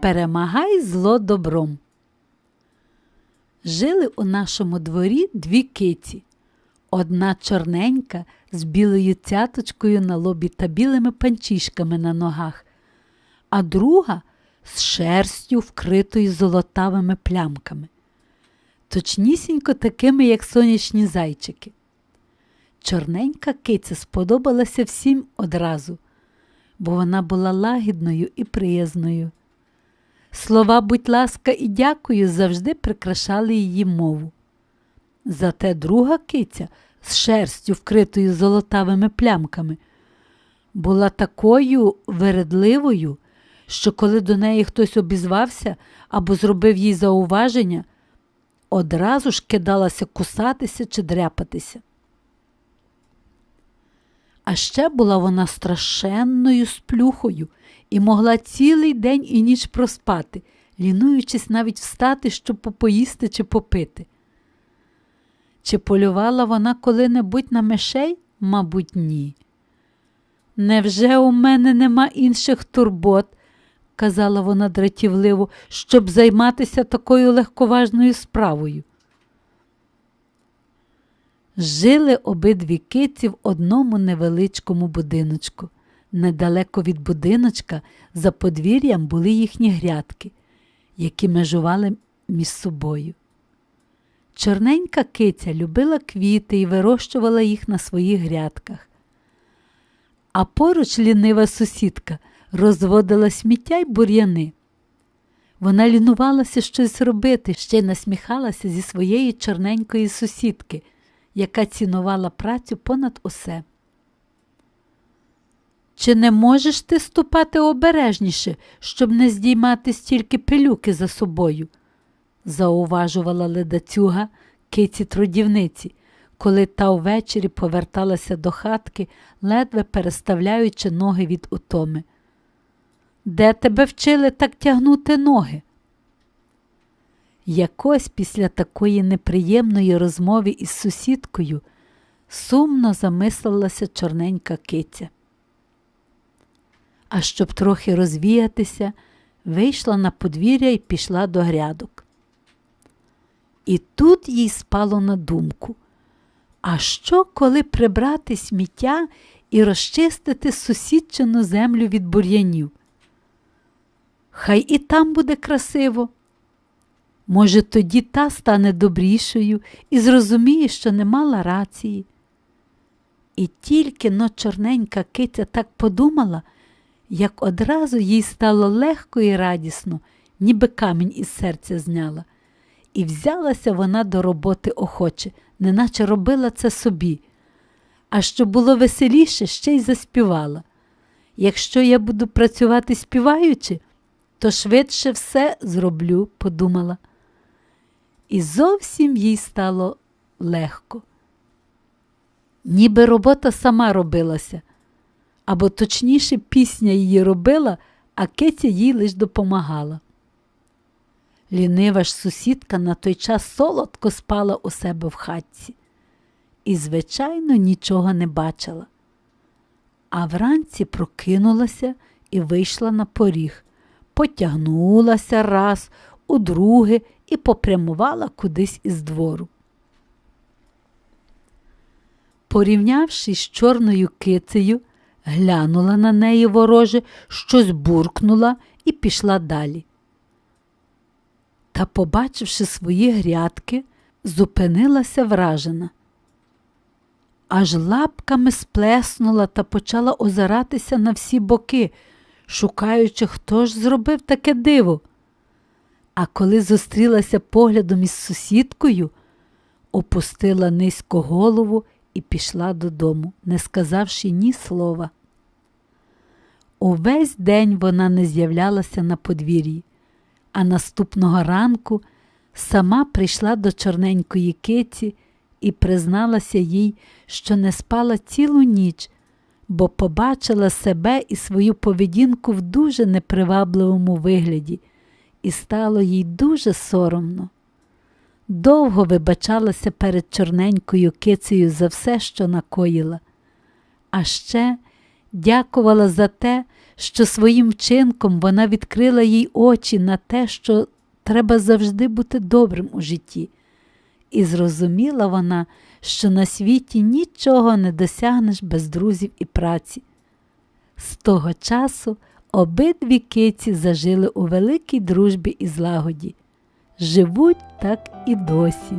перемагай зло добром. Жили у нашому дворі дві киці. Одна чорненька з білою цяточкою на лобі та білими панчішками на ногах, а друга з шерстю, вкритою золотавими плямками, точнісінько такими, як сонячні зайчики. Чорненька киця сподобалася всім одразу, бо вона була лагідною і приязною. Слова, будь ласка, і дякую завжди прикрашали її мову. Зате друга киця з шерстю, вкритою золотавими плямками, була такою вередливою, що коли до неї хтось обізвався або зробив їй зауваження, одразу ж кидалася кусатися чи дряпатися. А ще була вона страшенною сплюхою і могла цілий день і ніч проспати, лінуючись навіть встати, щоб попоїсти чи попити. Чи полювала вона коли-небудь на мишей? Мабуть, ні. Невже у мене нема інших турбот, казала вона дратівливо, щоб займатися такою легковажною справою. Жили обидві киці в одному невеличкому будиночку. Недалеко від будиночка за подвір'ям були їхні грядки, які межували між собою. Чорненька киця любила квіти і вирощувала їх на своїх грядках. А поруч лінива сусідка розводила сміття й бур'яни. Вона лінувалася щось робити, ще й насміхалася зі своєї чорненької сусідки, яка цінувала працю понад усе. Чи не можеш ти ступати обережніше, щоб не здіймати стільки пилюки за собою? зауважувала ледацюга киці трудівниці, коли та ввечері поверталася до хатки, ледве переставляючи ноги від утоми. Де тебе вчили так тягнути ноги? Якось після такої неприємної розмови із сусідкою сумно замислилася чорненька киця. А щоб трохи розвіятися, вийшла на подвір'я і пішла до грядок. І тут їй спало на думку, а що, коли прибрати сміття і розчистити сусідчину землю від бур'янів? Хай і там буде красиво. Може, тоді та стане добрішою і зрозуміє, що не мала рації. І тільки но чорненька киця так подумала, як одразу їй стало легко і радісно, ніби камінь із серця зняла. І взялася вона до роботи охоче, неначе робила це собі. А що було веселіше, ще й заспівала. Якщо я буду працювати співаючи, то швидше все зроблю, подумала. І зовсім їй стало легко. Ніби робота сама робилася, або точніше, пісня її робила, а киця їй лиш допомагала. Лінива ж сусідка на той час солодко спала у себе в хатці і, звичайно, нічого не бачила. А вранці прокинулася і вийшла на поріг, потягнулася раз, удруге і попрямувала кудись із двору. Порівнявши з чорною кицею, глянула на неї вороже, щось буркнула і пішла далі. Та, побачивши свої грядки, зупинилася вражена. Аж лапками сплеснула та почала озиратися на всі боки, шукаючи, хто ж зробив таке диво. А коли зустрілася поглядом із сусідкою, опустила низько голову і пішла додому, не сказавши ні слова. Увесь день вона не з'являлася на подвір'ї, а наступного ранку сама прийшла до чорненької киці і призналася їй, що не спала цілу ніч, бо побачила себе і свою поведінку в дуже непривабливому вигляді, і стало їй дуже соромно. Довго вибачалася перед чорненькою кицею за все, що накоїла, а ще дякувала за те, що своїм вчинком вона відкрила їй очі на те, що треба завжди бути добрим у житті. І зрозуміла вона, що на світі нічого не досягнеш без друзів і праці. З того часу обидві киці зажили у великій дружбі і злагоді. Живуть так і досі.